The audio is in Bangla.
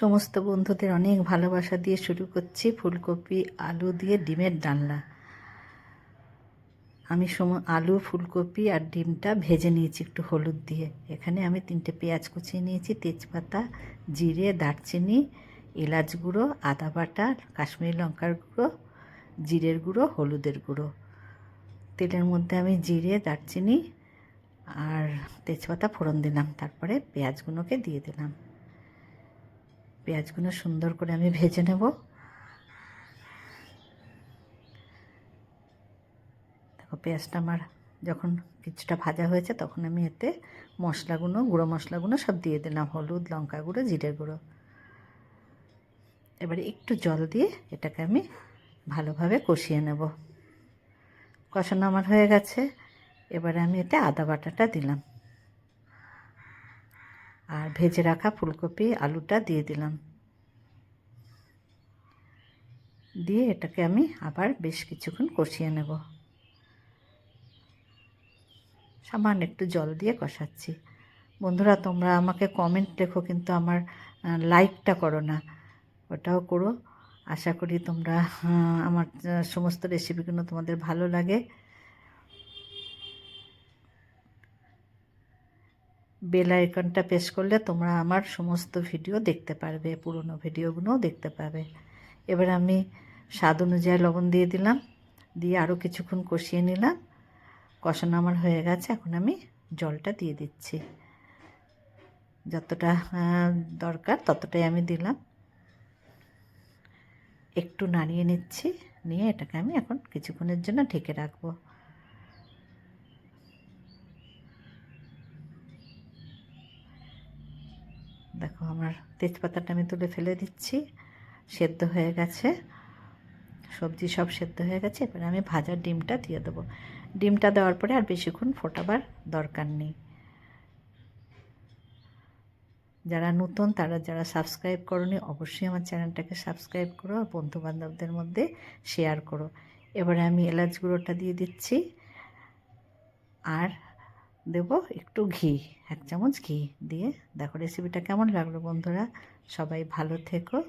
সমস্ত বন্ধুদের অনেক ভালোবাসা দিয়ে শুরু করছি ফুলকপি, আলু দিয়ে ডিমের ডালনা। আমি সম, আলু, ফুলকপি আর ডিমটা ভেজে নিয়েছি একটু হলুদ দিয়ে। এখানে আমি তিনটে পেঁয়াজ কুচিয়ে নিয়েছি, তেজপাতা, জিরে, দারচিনি, এলাচ গুঁড়ো, আদা বাটা, কাশ্মীরি লঙ্কার গুঁড়ো, জিরের গুঁড়ো, হলুদের গুঁড়ো। তেলের মধ্যে আমি জিরে, দারচিনি আর তেজপাতা ফোড়ন দিলাম। তারপরে পেঁয়াজগুলোকে দিয়ে দিলাম। পেঁয়াজগুলো সুন্দর করে আমি ভেজে নেব। দেখো, পেঁয়াজটা আমার যখন কিছুটা ভাজা হয়েছে তখন আমি এতে মশলাগুলো, গুঁড়ো মশলাগুলো সব দিয়ে দিলাম, হলুদ, লঙ্কা গুঁড়ো, জিরে গুঁড়ো। এবারে একটু জল দিয়ে এটাকে আমি ভালোভাবে কষিয়ে নেব। কষানো আমার হয়ে গেছে। এবারে আমি এতে আদা বাটাটা দিলাম। আর ভেজে রাখা ফুলকপি, আলুটা দিয়ে দিলাম। দিয়ে এটাকে আমি আবার বেশ কিছুক্ষণ কষিয়ে নেব। সামান্য একটু জল দিয়ে কষাচ্ছি। বন্ধুরা, তোমরা আমাকে কমেন্ট লেখো, কিন্তু আমার লাইকটা করো না। ওটাও করো। আশা করি তোমরা আমার সমস্ত রেসিপিগুলো তোমাদের ভালো লাগে। বেল আইকনটা প্রেস করলে তোমরা আমার সমস্ত ভিডিও দেখতে পারবে, পুরনো ভিডিওগুলোও দেখতে পাবে। এবার আমি স্বাদ অনুযায়ী লবণ দিয়ে দিলাম, দিয়ে আরও কিছুক্ষণ কষিয়ে নিলাম। কষানো আমার হয়ে গেছে, এখন আমি জলটা দিয়ে দিচ্ছি। যতটা দরকার ততটাই আমি দিলাম। একটু নাড়িয়ে নিচ্ছি, নিয়ে এটাকে আমি এখন কিছুক্ষণের জন্য ঢেকে রাখব। দেখো আমার তেজপাতাটা আমি তুলে ফেলে দিচ্ছি, সেদ্ধ হয়ে গেছে। সবজি সব সেদ্ধ হয়ে গেছে, এবার আমি ভাজার ডিমটা দিয়ে দেবো। ডিমটা দেওয়ার পরে আর বেশিক্ষণ ফোটাবার দরকার নেই। যারা নতুন, তারা যারা সাবস্ক্রাইব করনি, অবশ্যই আমার চ্যানেলটাকে সাবস্ক্রাইব করো আর বন্ধুবান্ধবদের মধ্যে শেয়ার করো। এবারে আমি এলাচ গুঁড়োটা দিয়ে দিচ্ছি। আর দেব একটু ঘি, এক চামচ ঘি দিয়ে। দেখো রেসিপিটা কেমন লাগল বন্ধুরা? সবাই ভালো থেকো।